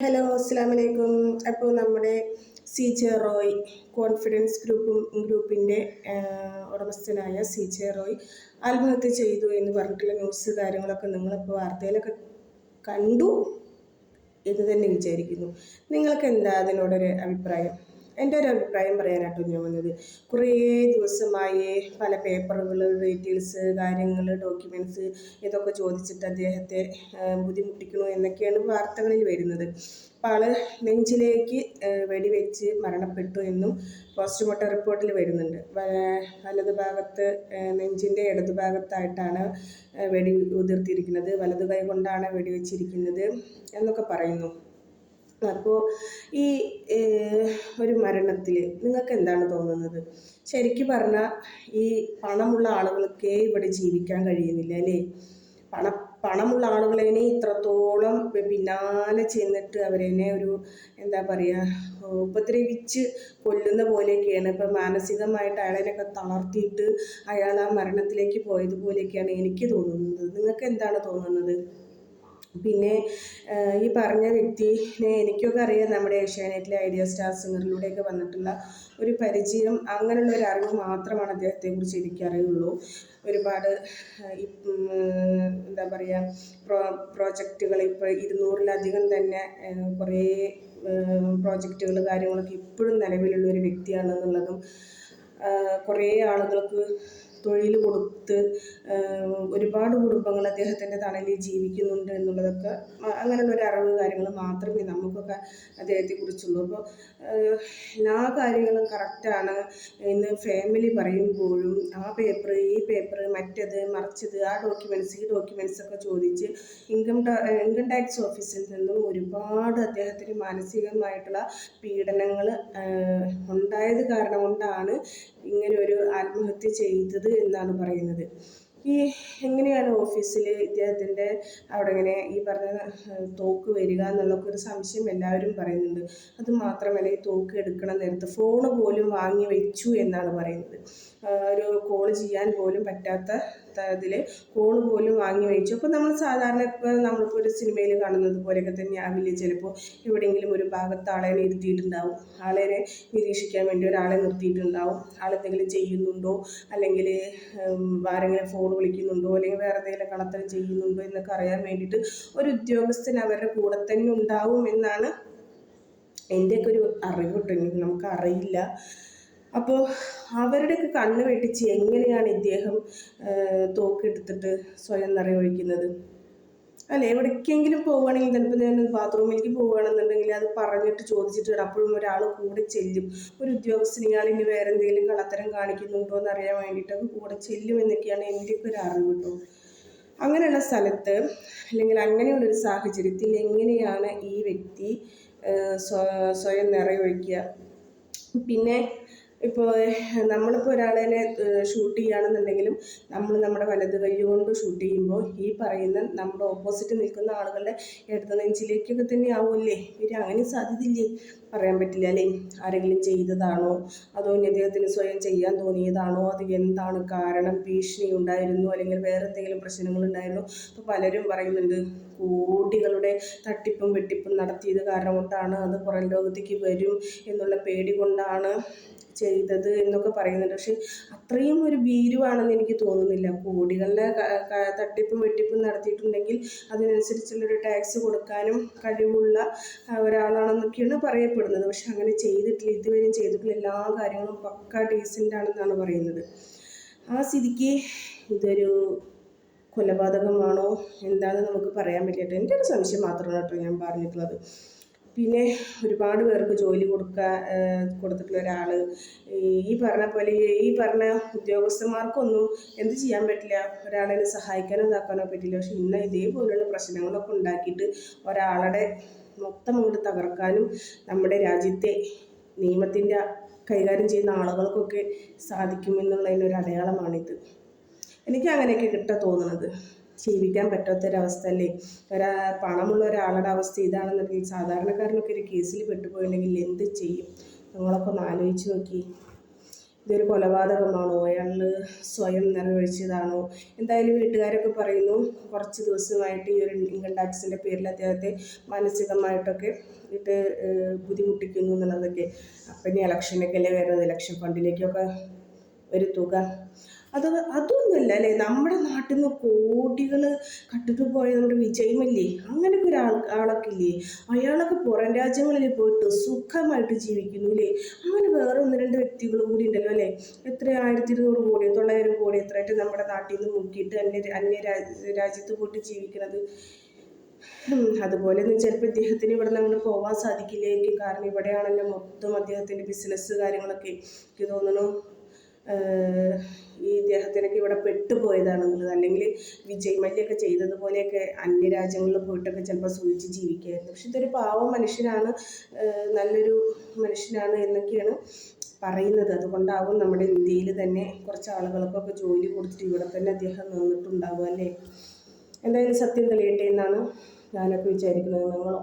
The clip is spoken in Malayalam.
ഹലോ അസ്സാം വലൈക്കും അപ്പോൾ നമ്മുടെ സി ജെ റോയ് കോൺഫിഡൻസ് ഗ്രൂപ്പും ഗ്രൂപ്പിന്റെ ഉടമസ്ഥനായ സി ജെ റോയ് ആത്മഹത്യ ചെയ്തു എന്ന് പറഞ്ഞിട്ടുള്ള ന്യൂസ് കാര്യങ്ങളൊക്കെ നിങ്ങളിപ്പോൾ വാർത്തയിലൊക്കെ കണ്ടു എന്ന് തന്നെ വിചാരിക്കുന്നു. നിങ്ങൾക്ക് എന്താ അതിനോടൊരു അഭിപ്രായം? എന്റെ ഒരു അഭിപ്രായം പറയാനായിട്ട് ഞാൻ വന്നത് കുറേ ദിവസമായി പല പേപ്പറുകൾ ഡീറ്റെയിൽസ് കാര്യങ്ങൾ ഡോക്യുമെന്റ്സ് ഇതൊക്കെ ചോദിച്ചിട്ട് അദ്ദേഹത്തെ ബുദ്ധിമുട്ടിക്കണു എന്നൊക്കെയാണ് വാർത്തകളിൽ വരുന്നത്. അപ്പോൾ ആൾ നെഞ്ചിലേക്ക് വെടിവെച്ച് മരണപ്പെട്ടു എന്നും പോസ്റ്റ്മോർട്ടം റിപ്പോർട്ടിൽ വരുന്നുണ്ട്. വലത് ഭാഗത്ത് നെഞ്ചിന്റെ ഇടതു ഭാഗത്തായിട്ടാണ് വെടി ഉതിർത്തിരിക്കുന്നത്. വലതു കൈ കൊണ്ടാണ് വെടിവെച്ചിരിക്കുന്നത് എന്നൊക്കെ പറയുന്നു. അപ്പോൾ ഈ ഒരു മരണത്തിൽ നിങ്ങൾക്ക് എന്താണ് തോന്നുന്നത്? ശരിക്കും പറഞ്ഞാൽ ഈ പണമുള്ള ആളുകൾക്കേ ഇവിടെ ജീവിക്കാൻ കഴിയുന്നില്ല അല്ലേ? പണ പണമുള്ള ആളുകളെന്നെ ഇത്രത്തോളം പിന്നാലെ ചെന്നിട്ട് അവരെന്നെ ഒരു എന്താ പറയുക ഉപദ്രവിച്ച് കൊല്ലുന്ന പോലെയൊക്കെയാണ്. ഇപ്പം മാനസികമായിട്ട് അയാളെയൊക്കെ തളർത്തിയിട്ട് അയാൾ ആ മരണത്തിലേക്ക് പോയതുപോലെയൊക്കെയാണ് എനിക്ക് തോന്നുന്നത്. നിങ്ങൾക്ക് എന്താണ് തോന്നുന്നത്? പിന്നെ ഈ പറഞ്ഞ വ്യക്തിനെ എനിക്കൊക്കെ അറിയാം നമ്മുടെ ഏഷ്യാനെറ്റിലെ ഐഡിയ സ്റ്റാർ സിംഗറിലൂടെയൊക്കെ വന്നിട്ടുള്ള ഒരു പരിചയം അങ്ങനെയുള്ള ഒരു അറിവ് മാത്രമാണ് അദ്ദേഹത്തെക്കുറിച്ച് എനിക്കറിയുള്ളൂ. ഒരുപാട് എന്താ പറയുക പ്രോ പ്രോജക്റ്റുകൾ ഇപ്പോൾ ഇരുന്നൂറിലധികം തന്നെ കുറേ പ്രോജക്റ്റുകൾ കാര്യങ്ങളൊക്കെ ഇപ്പോഴും നിലവിലുള്ള ഒരു വ്യക്തിയാണെന്നുള്ളതും കുറേ ആളുകൾക്ക് തൊഴിൽ കൊടുത്ത് ഒരുപാട് കുടുംബങ്ങൾ അദ്ദേഹത്തിന്റെ തണലിൽ ജീവിക്കുന്നുണ്ട് എന്നുള്ളതൊക്കെ അങ്ങനെയുള്ള ഒരു അറിവ് കാര്യങ്ങൾ മാത്രമേ നമുക്കൊക്കെ അദ്ദേഹത്തെക്കുറിച്ചുള്ളൂ അപ്പോൾ എല്ലാ കാര്യങ്ങളും കറക്റ്റാണ് എന്ന് ഫാമിലി പറയുമ്പോഴും ആ പേപ്പർ ഈ പേപ്പർ മറ്റേത് മറിച്ചത് ആ ഡോക്യുമെന്റ്സ് ഈ ഡോക്യുമെന്റ്സ് ഒക്കെ ചോദിച്ച് ഇൻകം ഇൻകം ടാക്സ് ഓഫീസിൽ നിന്നും ഒരുപാട് അദ്ദേഹത്തിന് മാനസികമായിട്ടുള്ള പീഡനങ്ങൾ ഉണ്ടായത് കാരണം കൊണ്ടാണ് ഇങ്ങനെ ഒരു ആത്മഹത്യ ചെയ്തത് എന്നാണ് പറയുന്നത്. ഈ എങ്ങനെയാണ് ഓഫീസിൽ ഇദ്ദേഹത്തിന്റെ അവിടെ ഇങ്ങനെ ഈ പറഞ്ഞ തോക്ക് വരിക എന്നുള്ളൊക്കെ ഒരു സംശയം എല്ലാവരും പറയുന്നുണ്ട്. അത് മാത്രമല്ല ഈ തോക്ക് എടുക്കണ നേരത്ത് ഫോണ് പോലും വാങ്ങി വെച്ചു എന്നാണ് പറയുന്നത്. ഒരു കോൾ ചെയ്യാൻ പോലും പറ്റാത്ത ഇതിൽ കോൾ പോലും വാങ്ങി വെച്ചു. അപ്പോൾ നമ്മൾ സാധാരണ നമ്മളിപ്പോൾ ഒരു സിനിമയിൽ കാണുന്നത് പോലെയൊക്കെ തന്നെ ആവില്ല ചിലപ്പോൾ എവിടെയെങ്കിലും ഒരു ഭാഗത്ത് ആളെ ഇരുത്തിയിട്ടുണ്ടാവും ആളെ നിരീക്ഷിക്കാൻ വേണ്ടി ഒരാളെ നിർത്തിയിട്ടുണ്ടാവും. ആളെന്തെങ്കിലും ചെയ്യുന്നുണ്ടോ? അല്ലെങ്കിൽ ആരെങ്കിലും ഫോൺ വിളിക്കുന്നുണ്ടോ? അല്ലെങ്കിൽ വേറെ എന്തെങ്കിലും കളത്തരം ചെയ്യുന്നുണ്ടോ എന്നൊക്കെ അറിയാൻ വേണ്ടിയിട്ട് ഒരു ഉദ്യോഗസ്ഥൻ അവരുടെ കൂടെ തന്നെ ഉണ്ടാവും എന്നാണ് എന്റെയൊക്കെ ഒരു അറിവ് കേട്ടോ. നമുക്ക് അറിയില്ല. അപ്പോൾ അവരുടെയൊക്കെ കണ്ണ് വെട്ടിച്ച് എങ്ങനെയാണ് ഇദ്ദേഹം തോക്കെടുത്തിട്ട് സ്വയം നിറയൊഴിക്കുന്നത്? അല്ല? എവിടേക്കെങ്കിലും പോവുകയാണെങ്കിൽ ചിലപ്പോൾ ഞാൻ ബാത്റൂമിലേക്ക് പോവുകയാണെന്നുണ്ടെങ്കിൽ അത് പറഞ്ഞിട്ട് ചോദിച്ചിട്ട്. അപ്പോഴും ഒരാൾ കൂടെ ചെല്ലും. ഒരു ഉദ്യോഗസ്ഥന് ഇയാൾ ഇനി വേറെ എന്തെങ്കിലും കള്ളത്തരം കാണിക്കുന്നുണ്ടോ എന്ന് അറിയാൻ വേണ്ടിയിട്ടൊക്കെ കൂടെ ചെല്ലും എന്നൊക്കെയാണ് എന്റെയൊക്കെ ഒരു അറിവ് കേട്ടോ. അങ്ങനെയുള്ള സ്ഥലത്ത് അല്ലെങ്കിൽ അങ്ങനെയുള്ളൊരു സാഹചര്യത്തിൽ എങ്ങനെയാണ് ഈ വ്യക്തി സ്വയം നിറയൊഴിക്കുക? പിന്നെ ഇപ്പോൾ നമ്മളിപ്പോൾ ഒരാളെ ഷൂട്ട് ചെയ്യുകയാണെന്നുണ്ടെങ്കിലും നമ്മൾ നമ്മുടെ വലത് കൈ കൊണ്ട് ഷൂട്ട് ചെയ്യുമ്പോൾ ഈ പറയുന്ന നമ്മുടെ ഓപ്പോസിറ്റ് നിൽക്കുന്ന ആളുകളുടെ ഇടത് നെഞ്ചിലേക്കൊക്കെ തന്നെ ആവുമല്ലേ? ഇവർ അങ്ങനെ സാധ്യതയില്ലേ? പറയാൻ പറ്റില്ല അല്ലേ? ആരെങ്കിലും ചെയ്തതാണോ? അതോ ഇനി അദ്ദേഹത്തിന് സ്വയം ചെയ്യാൻ തോന്നിയതാണോ? അത് എന്താണ് കാരണം? ഭീഷണി ഉണ്ടായിരുന്നു അല്ലെങ്കിൽ വേറെ എന്തെങ്കിലും പ്രശ്നങ്ങൾ ഉണ്ടായിരുന്നു? അപ്പോൾ പലരും പറയുന്നുണ്ട് കോടികളുടെ തട്ടിപ്പും വെട്ടിപ്പും നടത്തിയത് കാരണം കൊണ്ടാണ് അത് പുറം ലോകത്തേക്ക് വരും എന്നുള്ള പേടി കൊണ്ടാണ് ചെയ്തത് എന്നൊക്കെ പറയുന്നുണ്ട്. പക്ഷെ അത്രയും ഒരു ഭീരുവാണെന്ന് എനിക്ക് തോന്നുന്നില്ല. കോടികളുടെ തട്ടിപ്പും വെട്ടിപ്പും നടത്തിയിട്ടുണ്ടെങ്കിൽ അതിനനുസരിച്ചുള്ളൊരു ടാക്സ് കൊടുക്കാനും കഴിവുള്ള ഒരാളാണെന്നൊക്കെയാണ് പറയപ്പെടുന്നത്. പക്ഷെ അങ്ങനെ ചെയ്തിട്ടില്ല. ഇതുവരെയും ചെയ്തിട്ടില്ല. എല്ലാ കാര്യങ്ങളും പക്ക ഡീസന്റ് ആണെന്നാണ് പറയുന്നത്. ആ സ്ഥിതിക്ക് ഇതൊരു കൊലപാതകമാണോ? എന്താണെന്ന് നമുക്ക് പറയാൻ പറ്റിയിട്ട് എന്റെ ഒരു സംശയം മാത്രമാണ് കേട്ടോ ഞാൻ പറഞ്ഞിട്ടുള്ളത്. പിന്നെ ഒരുപാട് പേർക്ക് ജോലി കൊടുക്കാൻ കൊടുത്തിട്ടുള്ള ഒരാൾ ഈ പറഞ്ഞ പോലെ ഈ പറഞ്ഞ ഉദ്യോഗസ്ഥന്മാർക്കൊന്നും എന്ത് ചെയ്യാൻ പറ്റില്ല? ഒരാളെ സഹായിക്കാനോ ഇതാക്കാനോ പറ്റില്ല. പക്ഷെ ഇന്ന് ഇതേപോലെയുള്ള പ്രശ്നങ്ങളൊക്കെ ഉണ്ടാക്കിയിട്ട് ഒരാളുടെ മൊത്തം അങ്ങോട്ട് തകർക്കാനും നമ്മുടെ രാജ്യത്തെ നിയമത്തിന്റെ കൈകാര്യം ചെയ്യുന്ന ആളുകൾക്കൊക്കെ സാധിക്കുമെന്നുള്ളതിനൊരു അടയാളമാണിത്. എനിക്ക് അങ്ങനെയൊക്കെ കിട്ടാൻ തോന്നുന്നത് ജീവിക്കാൻ പറ്റാത്തൊരവസ്ഥ അല്ലേ ഒരാ പണമുള്ള ഒരാളുടെ അവസ്ഥ ഇതാണെന്നുണ്ടെങ്കിൽ സാധാരണക്കാരനൊക്കെ ഒരു കേസിൽ പെട്ടുപോയിട്ടുണ്ടെങ്കിൽ എന്ത് ചെയ്യും? നിങ്ങളൊക്കെ ഒന്ന് ആലോചിച്ച് നോക്കി. ഇതൊരു കൊലപാതകമാണോ? അയാൾ സ്വയം നിറവേഴ്ചതാണോ എന്തായാലും വീട്ടുകാരൊക്കെ പറയുന്നു കുറച്ച് ദിവസമായിട്ട് ഈ ഒരു ഇൻകം ടാക്സിന്റെ പേരിൽ അദ്ദേഹത്തെ മാനസികമായിട്ടൊക്കെ ഇട്ട് ബുദ്ധിമുട്ടിക്കുന്നു എന്നുള്ളതൊക്കെ. അപ്പം ഇനി ഇലക്ഷനൊക്കെ അല്ലേ വരുന്നത്? ഇലക്ഷൻ ഫണ്ടിലേക്കൊക്കെ ഒരു തുക അത് അതൊന്നുമല്ല അല്ലേ? നമ്മുടെ നാട്ടിൽ നിന്ന് കോടികൾ കട്ടിട്ട് പോയ നമ്മുടെ വിജയമല്ലേ? അങ്ങനെയൊക്കെ ഒരാൾ ആളൊക്കെ ഇല്ലേ അയാളൊക്കെ പുറം രാജ്യങ്ങളിൽ പോയിട്ട് സുഖമായിട്ട് ജീവിക്കുന്നു അല്ലേ? അങ്ങനെ വേറെ ഒന്ന് രണ്ട് വ്യക്തികൾ കൂടി ഉണ്ടല്ലോ അല്ലേ? എത്ര ആയിരത്തി ഇരുന്നൂറ് കോടി തൊള്ളായിരം കോടി എത്രയായിട്ട് നമ്മുടെ നാട്ടിൽ നിന്ന് മുക്കിയിട്ട് അന്യ അന്യ രാജ്യ രാജ്യത്ത് പോയിട്ട് ജീവിക്കുന്നത് അതുപോലെ ചിലപ്പോൾ ഇദ്ദേഹത്തിന് ഇവിടെ നിന്ന് അങ്ങനെ പോകാൻ സാധിക്കില്ലായിരിക്കും. കാരണം ഇവിടെയാണല്ലോ മൊത്തം അദ്ദേഹത്തിന്റെ ബിസിനസ് കാര്യങ്ങളൊക്കെ എനിക്ക് തോന്നുന്നു. ഈ ഇദ്ദേഹത്തിനൊക്കെ ഇവിടെ പെട്ടുപോയതാണെന്നുള്ളത് അല്ലെങ്കിൽ വിജയ് മല്യൊക്കെ ചെയ്തതുപോലെയൊക്കെ അന്യരാജ്യങ്ങളിൽ പോയിട്ടൊക്കെ ചിലപ്പോൾ സൂചിച്ച് ജീവിക്കുകയായിരുന്നു. പക്ഷെ ഇതൊരു പാവം മനുഷ്യനാണ് നല്ലൊരു മനുഷ്യനാണ് എന്നൊക്കെയാണ് പറയുന്നത്. അതുകൊണ്ടാവും നമ്മുടെ ഇന്ത്യയിൽ തന്നെ കുറച്ച് ആളുകൾക്കൊക്കെ ജോലി കൊടുത്തിട്ട് ഇവിടെ തന്നെ അദ്ദേഹം നിന്നിട്ടുണ്ടാവുക അല്ലേ? എന്തായാലും സത്യം തെളിയട്ടെ എന്നാണ് ഞാനൊക്കെ വിചാരിക്കുന്നത്. നിങ്ങളോ?